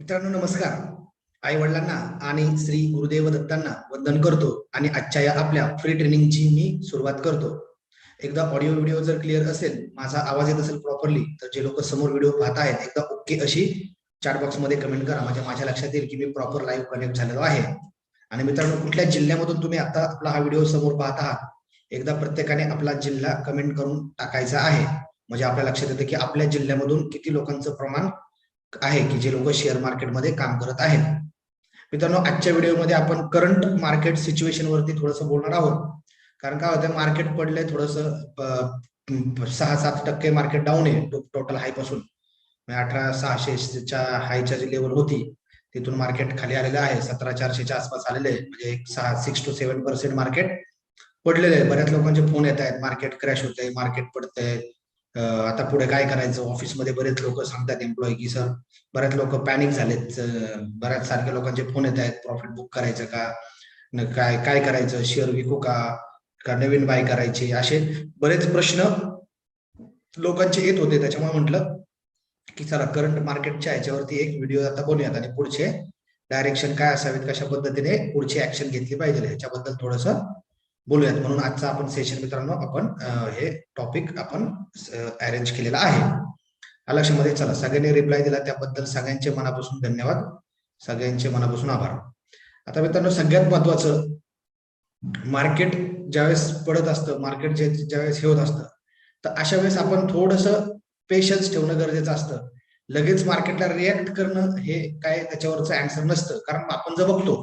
मित्रांनो नमस्कार. आई वडिलांना आणि श्री गुरुदेव दत्तांना वंदन करतो आणि आजच्या या आपल्या फ्री ट्रेनिंगची मी सुरुवात करतो. एकदा ऑडिओ व्हिडिओ जर क्लिअर असेल माझा आवाज येत असेल प्रॉपरली तर जे लोक समोर व्हिडिओ पाहत आहेत एकदा ओके अशी चॅट बॉक्समध्ये कमेंट करा. म्हणजे माझ्या लक्षात येईल की मी प्रॉपर लाईव्ह कनेक्ट झालेलो आहे. आणि मित्रांनो कुठल्या जिल्ह्यामधून तुम्ही आता आपला हा व्हिडिओ समोर पाहत आहात? एकदा प्रत्येकाने आपला जिल्हा कमेंट करून टाकायचा आहे. म्हणजे आपल्या लक्षात येतं की आपल्या जिल्ह्यामधून किती लोकांचं प्रमाण आहे की जे लोक शेअर मार्केटमध्ये काम करत आहेत. मित्रांनो आजच्या व्हिडिओमध्ये आपण करंट मार्केट सिच्युएशन वरती थोडंसं बोलणार आहोत. कारण काय होतं मार्केट पडलंय थोडस सहा सात टक्के मार्केट डाऊन आहे टोटल हायपासून. म्हणजे अठरा सहाशेच्या हायच्या जी लेवल होती तिथून मार्केट खाली आलेलं आहे. सतरा चारशेच्या आसपास आलेले आहे. म्हणजे एक सहा six two seven percent market पडलेलं आहे. बऱ्याच लोकांचे फोन येत आहेत मार्केट क्रॅश होत आहे मार्केट पडतंय. आता पुढे काय करायचं? ऑफिसमध्ये बरेच लोक सांगतात एम्प्लॉई की सर बऱ्याच लोक पॅनिक झालेत. बऱ्याच सारख्या लोकांचे फोन येत आहेत. प्रॉफिट बुक करायचं का? काय काय करायचं? शेअर विकू का? का नवीन बाय करायचे? असे बरेच प्रश्न लोकांचे येत होते. त्याच्यामुळे म्हटलं की चला करंट मार्केटच्या ह्याच्यावरती एक व्हिडिओ आता बनवूयात आणि पुढचे डायरेक्शन काय असावेत? कशा पद्धतीने पुढची ऍक्शन घेतली पाहिजे? ह्याच्याबद्दल थोडस बोलूयात. म्हणून आजचा आपण सेशन मित्रांनो आपण हे टॉपिक आपण अरेंज केलेला आहे. लक्षामध्ये चला. सगळ्यांनी रिप्लाय दिला त्याबद्दल सगळ्यांचे मनापासून धन्यवाद. सगळ्यांचे मनापासून आभार. आता मित्रांनो सगळ्यात महत्वाचं मार्केट ज्यावेळेस पडत असतं मार्केट जे ज्यावेळेस हे होत असतं तर अशा वेळेस आपण थोडस पेशन्स ठेवणं गरजेचं असतं. लगेच मार्केटला रिॲक्ट करणं हे काय त्याच्यावरचं अँसर नसतं. कारण आपण जर बघतो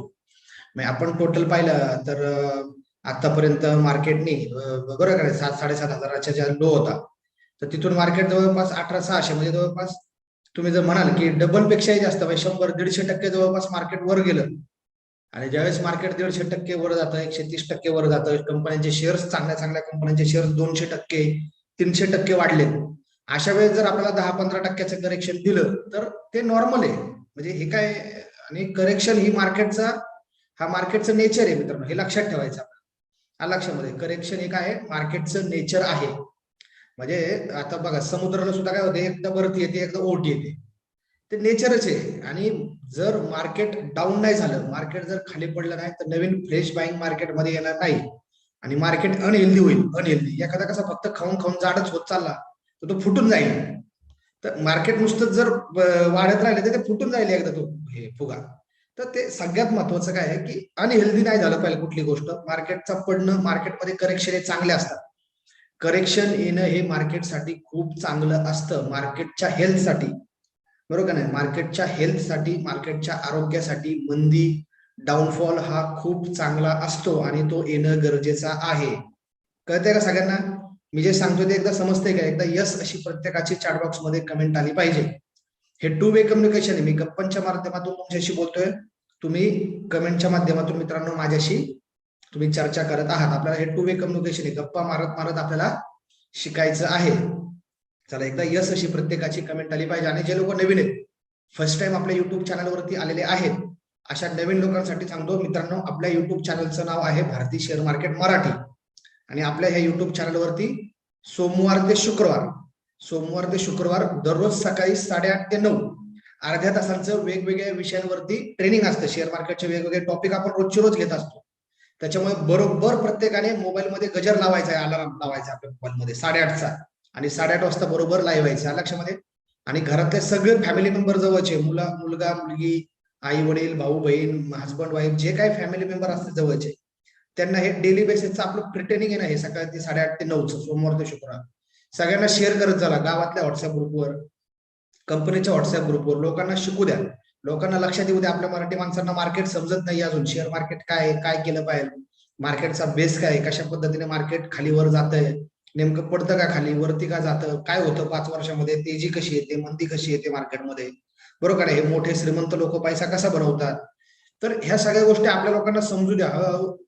म्हणजे आपण टोटल पाहिलं तर आतापर्यंत मार्केटनी बरोबर आहे सात साडेसात हजाराच्या ज्या लो होता तर तिथून मार्केट जवळपास अठरा सहाशे म्हणजे जवळपास तुम्ही जर म्हणाल की डबल पेक्षाही जास्त म्हणजे शंभर दीडशे टक्के जवळपास मार्केट वर गेलं. आणि ज्यावेळेस मार्केट दीडशे टक्के वर जातं एकशे तीस टक्के वर जातं कंपन्यांचे शेअर्स चांगल्या चांगल्या कंपन्यांचे शेअर्स दोनशे टक्के तीनशे टक्के वाढले. अशा वेळेस जर आपल्याला दहा पंधरा टक्क्याचं करेक्शन दिलं तर ते नॉर्मल आहे. म्हणजे हे काय आणि करेक्शन ही मार्केटचा हा मार्केटचं नेचर आहे मित्रांनो हे लक्षात ठेवायचं लक्षामध्ये. करेक्शन एक आहे. मार्केटचं नेचर आहे. म्हणजे आता बघा समुद्राला सुद्धा काय होते? एकदा भरती येते एकदा ओट येते. ते नेचरच आहे. आणि जर मार्केट डाऊन नाही झालं मार्केट जर खाली पडलं नाही तर नवीन फ्रेश बाईंग मार्केटमध्ये येणार नाही. आणि मार्केट अनहेल्दी होईल. अनहेल्दी एखादा कसा फक्त खाऊन खाऊन जाडच होत चालला तर तो फुटून जाईल. तर मार्केट नुसतं जर वाढत राहिलं तर ते फुटून जाईल एकदा तो. हे फुगा. तर ते सगळ्यात महत्वाचं काय आहे की अनहेल्दी नाही झालं पाहिजे कुठली गोष्ट. मार्केटचा पडणं मार्केटमध्ये करेक्शन हे चांगले असतात. करेक्शन येणं हे मार्केटसाठी खूप चांगलं असतं. मार्केटच्या हेल्थसाठी बरोबर नाही? मार्केटच्या हेल्थसाठी मार्केटच्या आरोग्यासाठी मंदी डाऊनफॉल हा खूप चांगला असतो आणि तो येणं गरजेचा आहे. कळतंय का सगळ्यांना? मी जे सांगतो ते एकदा समजते का? एकदा यस अशी प्रत्येकाची चॅटबॉक्समध्ये कमेंट आली पाहिजे. हे टू वे कम्युनिकेशन आहे. मी गप्पांच्या माध्यमातून तुमच्याशी बोलतोय. तुम्ही कमेंटच्या माध्यमातून मित्रांनो माझ्याशी तुम्ही चर्चा करत आहात. आपल्याला हे टू वे कम्युनिकेशन आहे. गप्पा मारत मारत आपल्याला शिकायचं आहे. चला एकदा यस अशी प्रत्येकाची कमेंट आली पाहिजे. आणि जे लोक नवीन आहेत फर्स्ट टाइम आपल्या युट्यूब चॅनलवरती आलेले आहेत अशा नवीन लोकांसाठी सांगतो मित्रांनो आपल्या युट्यूब चॅनलचं नाव आहे भारतीय शेअर मार्केट मराठी. आणि आपल्या ह्या युट्यूब चॅनलवरती सोमवार ते शुक्रवार सोमवार ते शुक्रवार दररोज सकाळी साडेआठ ते नऊ. अर्ध्या तासांचं वेगवेगळ्या विषयांवरती ट्रेनिंग असतं. शेअर मार्केटचे वेगवेगळे टॉपिक आपण रोजची रोज घेत असतो. त्याच्यामुळे बरोबर प्रत्येकाने मोबाईलमध्ये गजर लावायचा आहे अलार्म लावायचा आपल्या मोबाईलमध्ये साडेआठचा. आणि साडेआठ वाजता बरोबर लाईव्ह व्हायचं लक्षामध्ये. आणि घरातले सगळे फॅमिली मेंबर जवळचे मुला मुलगा मुलगी आई वडील भाऊ बहीण हजबंड वाईफ जे काही फॅमिली मेंबर असते जवळचे त्यांना हे डेली बेसिसचं आपलं प्रिटेनिंग आहे ना हे सकाळी ते साडेआठ ते नऊच सोमवार ते शुक्रवार. सगळ्यांना शेअर करत चला गावातल्या व्हॉट्सअप ग्रुपवर कंपनीच्या व्हॉट्सअप ग्रुपवर लोकांना शिकू द्या. लोकांना लक्षात येऊ द्या आपल्या मराठी माणसांना मार्केट समजत नाही अजून. शेअर मार्केट काय काय केलं पाहिजे? मार्केटचा बेस काय कशा पद्धतीने मार्केट खाली वर जात आहे नेमकं पडतं का खाली? वरती का जातं? काय होतं पाच वर्षामध्ये? तेजी कशी येते? मंदी कशी येते मार्केटमध्ये बरोबर आहे हे मोठे श्रीमंत लोक पैसा कसा बनवतात तर ह्या सगळ्या गोष्टी आपल्या लोकांना समजू द्या.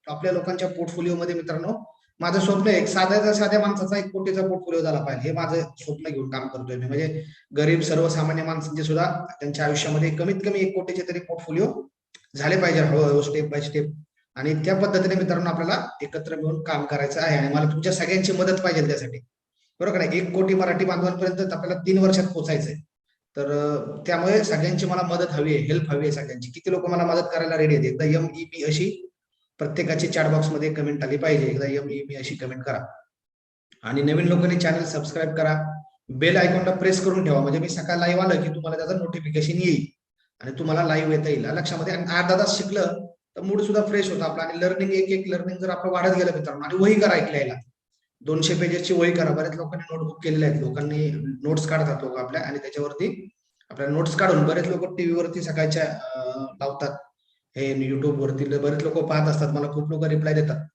आपल्या लोकांच्या पोर्टफोलिओमध्ये मित्रांनो माझं स्वप्न आहे एक साध्याचा साध्या माणसाचा एक कोटीचा पोर्टफोलिओ झाला पाहिजे. हे माझं स्वप्न घेऊन काम करतोय मी. म्हणजे गरीब सर्वसामान्य माणसांचे सुद्धा त्यांच्या आयुष्यामध्ये कमीत कमी एक कोटीचे तरी पोर्टफोलिओ झाले पाहिजे हळूहळू स्टेप बाय स्टेप आणि त्या पद्धतीने मित्रांनो आपल्याला एकत्र मिळून काम करायचं आहे. आणि मला तुमच्या सगळ्यांची मदत पाहिजे त्यासाठी. बरोबर आहे एक कोटी मराठी बांधवांपर्यंत आपल्याला तीन वर्षात पोहोचायचंय तर त्यामुळे सगळ्यांची मला मदत हवी आहे हेल्प हवी आहे सगळ्यांची. किती लोक मला मदत करायला रेडी आहेत? एकदा एम ई पी अशी प्रत्येकाची चॅट बॉक्समध्ये कमेंट आली पाहिजे. एकदा एम ई मी अशी कमेंट करा. आणि नवीन लोकांनी चॅनल सबस्क्राईब करा. बेल आयकॉनला प्रेस करून ठेवा. म्हणजे मी सकाळ लाईव्ह आलं की तुम्हाला त्याचं नोटिफिकेशन येईल. आणि तुम्हाला लाईव्ह येता येईल. लक्षामध्ये आणि अर्धा तास शिकलं तर मूड सुद्धा फ्रेश होतं आपला. आणि लर्निंग एक एक लर्निंग जर आपलं वाढत गेलं मित्रांनो आणि वही करा ऐकल्याला दोनशे पेजेसची वही करा. बऱ्याच लोकांनी नोटबुक केलेले आहेत. लोकांनी नोट्स काढतात लोक आपल्या. आणि त्याच्यावरती आपल्या नोट्स काढून बरेच लोक टीव्हीवरती सकाळच्या लावतात. हे युट्यूब वरती बरेच लोक पाहत असतात. मला खूप लोक रिप्लाय देतात.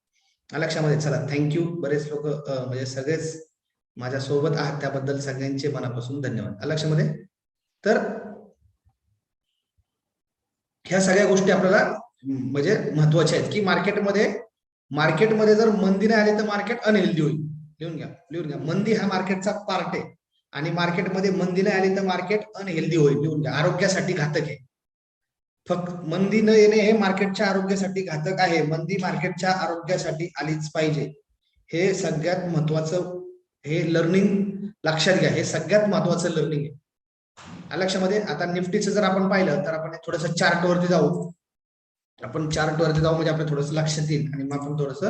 लक्षामध्ये. चला थँक्यू बरेच लोक म्हणजे सगळेच माझ्या सोबत आहात. त्याबद्दल सगळ्यांचे मनापासून धन्यवाद. लक्षामध्ये? तर ह्या सगळ्या गोष्टी आपल्याला म्हणजे महत्त्वाच्या आहेत. की मार्केटमध्ये मार्केटमध्ये जर मंदी नाही आली तर मार्केट अनहेल्दी होईल. लिहून घ्या लिहून घ्या. मंदी हा मार्केटचा पार्ट आहे. आणि मार्केटमध्ये मंदी नाही आली तर मार्केट अनहेल्दी होईल. लिहून घ्या. आरोग्यासाठी घातक आहे. फक्त मंदी न येणे हे मार्केटच्या आरोग्यासाठी घातक आहे. मंदी मार्केटच्या आरोग्यासाठी आलीच पाहिजे. हे सगळ्यात महत्वाचं हे लर्निंग लक्षात घ्या. हे सगळ्यात महत्वाचं लर्निंग आहे. लक्षामध्ये आता निफ्टीचं जर आपण पाहिलं तर आपण थोडस चार्ट वरती जाऊ. आपण चार्ट वरती जाऊ म्हणजे आपलं थोडस लक्षात येईल आणि मग आपण थोडस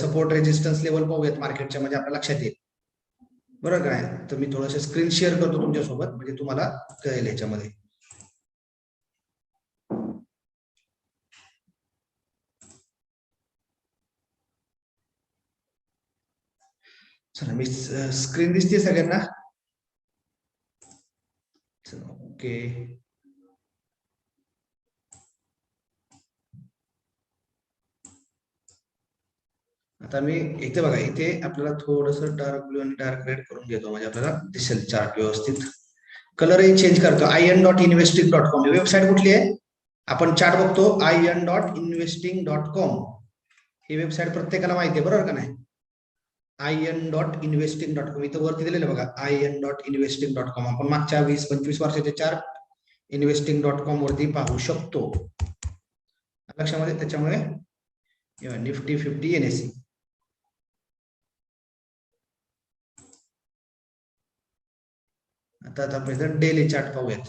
सपोर्ट रेजिस्टन्स लेवल पाहूयात मार्केटच्या म्हणजे आपल्या लक्षात येईल. बरोबर काय तर मी थोडस स्क्रीन शेअर करतो तुमच्यासोबत म्हणजे तुम्हाला कळेल याच्यामध्ये. चला मी स्क्रीन दिसते सगळ्यांना? चला ओके आता मी इथे बघा इथे आपल्याला थोडस डार्क ब्लू आणि डार्क रेड करून घेतो म्हणजे आपल्याला दिसेल चार्ट व्यवस्थित. कलरही चेंज करतो I N dot investing dot com website कुठली आहे? आपण चार्ट बघतो I N dot investing dot com he website प्रत्येकाला माहिती आहे बरोबर का नाही? I N dot investing dot com इथं वरती दिलेलं बघा I N dot investing dot com आपण मागच्या वीस पंचवीस वर्षाचे चार्ट इन्व्हेस्टिंग डॉट कॉम वरती पाहू शकतो. लक्षामध्ये त्याच्यामुळे निफ्टी फिफ्टी एनएससी आता आपण डेली चार्ट पाहूयात.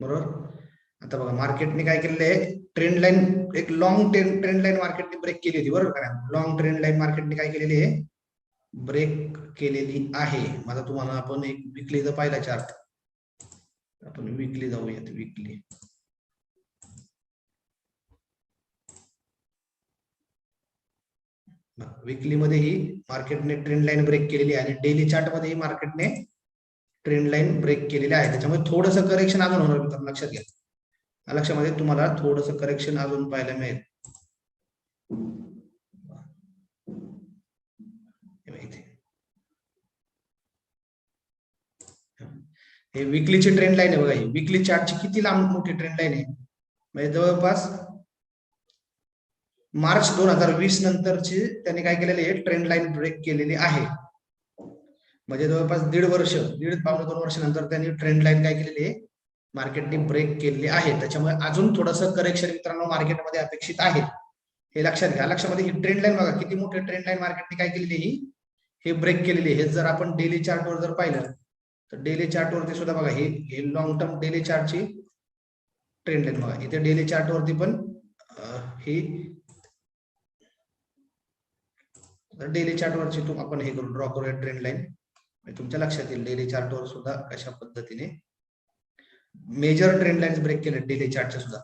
बरोबर? आता बघा मार्केटने काय केलेलं आहे? ट्रेंड लाईन एक लॉंग ट्रेंड ट्रेंड लाईन मार्केटने ब्रेक केली होती बरोबर का लॉंग ट्रेंड लाईन मार्केटने काय केलेली आहे? ब्रेक केलेली आहे. माझा तुम्हाला आपण एक विकलीचा पाहिला चार्ट आपण विकली जाऊयात विकली विकली मध्ये ही मार्केटने ट्रेंड लाईन ब्रेक केलेली आहे आणि डेली चार्टमध्ये ही मार्केटने ट्रेंड लाईन ब्रेक केलेली आहे. त्याच्यामुळे थोडस करेक्शन अजून होणार मित्रांनो लक्षात घ्या. लक्षामध्ये तुम्हाला थोडस करेक्शन अजून पाहायला मिळेल. हे विकलीची ट्रेंड लाईन आहे बघा ही. विकली चार्टची किती लांब मोठी ट्रेंड लाईन आहे? म्हणजे जवळपास मार्च दोन हजार वीस नंतरची त्यांनी काय केलेली आहे? ट्रेंड लाईन ब्रेक केलेली आहे. म्हणजे जवळपास दीड वर्ष दीड पावणे दोन वर्ष नंतर त्यांनी ट्रेंड लाईन काय केलेली आहे? मार्केटने ब्रेक केलेले आहे. त्याच्यामुळे अजून थोडंसं करेक्शन मित्रांनो मार्केटमध्ये अपेक्षित आहे. हे लक्षात घ्या. लक्षामध्ये ही ट्रेंड लाईन बघा. किती मोठी ट्रेंड लाईन मार्केटने काय केलेली ही हे ब्रेक केलेली आहे. हे जर आपण डेली चार्टवर जर पाहिलं तर डेली चार्टवरती सुद्धा बघा. हे हे लॉंग टर्म डेली चार्टची ट्रेंड लाईन बघा. इथे डेली चार्टवरती पण ही डेली चार्टवरची आपण हे करू ड्रॉ करूया ट्रेंड म्हणजे लाईन तुमच्या लक्षात येईल. डेली चार्टवर सुद्धा कशा पद्धतीने मेजर ट्रेंड लाईन्स ब्रेक केले डेली चार्टच्या सुद्धा.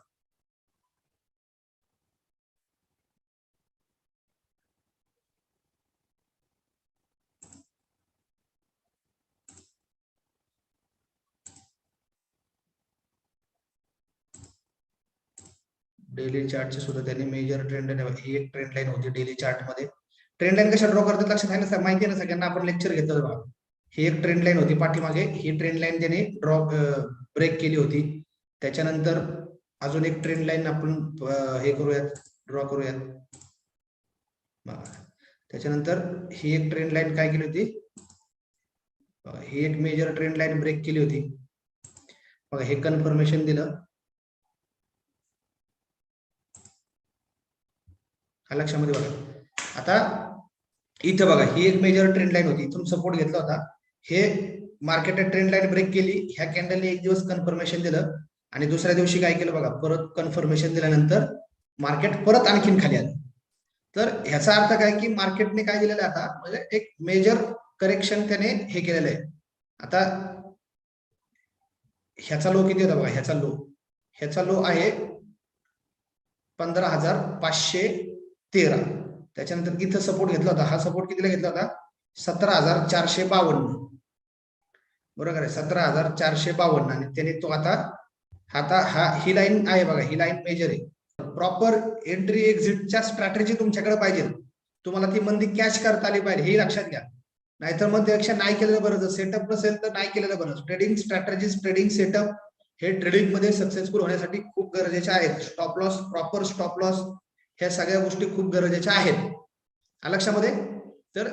डेली चार्टचे सुद्धा त्यांनी मेजर ट्रेंड लाईन ही एक ट्रेंड लाईन होती डेली चार्टमध्ये. ट्रेंड लाईन कशा ड्रॉ करतात लक्षात आहे ना माहिती आहे ना सगळ्यांना? आपण लेक्चर घेतो ही एक ट्रेंड लाईन होती पाठीमागे. ही ट्रेंड लाईन त्याने ड्रॉ ब्रेक केली होती. त्याच्यानंतर अजून एक ट्रेंड लाईन आपण हे करूयात ड्रॉ करूयात. त्याच्यानंतर ही एक ट्रेंड लाईन काय केली होती? ही एक मेजर ट्रेंड लाईन ब्रेक केली होती. बघा हे कन्फर्मेशन दिलं. लक्षामध्ये बघा. आता इथं बघा ही एक मेजर ट्रेंड लाईन होती. इथून सपोर्ट घेतला होता. हे मार्केट ट्रेंड लाईन ब्रेक केली ह्या कॅन्डलने एक दिवस कन्फर्मेशन दिलं आणि दुसऱ्या दिवशी काय केलं बघा परत कन्फर्मेशन दिल्यानंतर मार्केट परत आणखीन खाली आलं. तर ह्याचा अर्थ काय की मार्केटने काय दिलेलं आहे आता? म्हणजे एक मेजर करेक्शन त्याने हे केलेलं आहे. आता ह्याचा लो किती होता बघा? ह्याचा लो ह्याचा लो आहे पंधरा हजार पाचशे तेरा. त्याच्यानंतर इथं सपोर्ट घेतला होता. हा सपोर्ट कितीला घेतला होता? सतरा हजार चारशे बावन्न. बरोबर आहे? सतरा हजार चारशे बावन्न आणि त्याने तो आता आता हा ही लाईन आहे बघा ही लाईन मेजर आहे. प्रॉपर एंट्री एक्झिटच्या स्ट्रॅटेजी तुमच्याकडे पाहिजे. तुम्हाला ती मंदी कॅच करता आली पाहिजे हे लक्षात घ्या. नाहीतर मग त्यापेक्षा नाही केलेलं बरं. जर सेटअप नसेल तर नाही केलेलं बरं. ट्रेडिंग स्ट्रॅटेजीज ट्रेडिंग सेटअप हे ट्रेडिंगमध्ये सक्सेसफुल होण्यासाठी खूप गरजेचे आहेत. Stop loss proper stop loss ह्या सगळ्या गोष्टी खूप गरजेच्या आहेत. लक्षामध्ये तर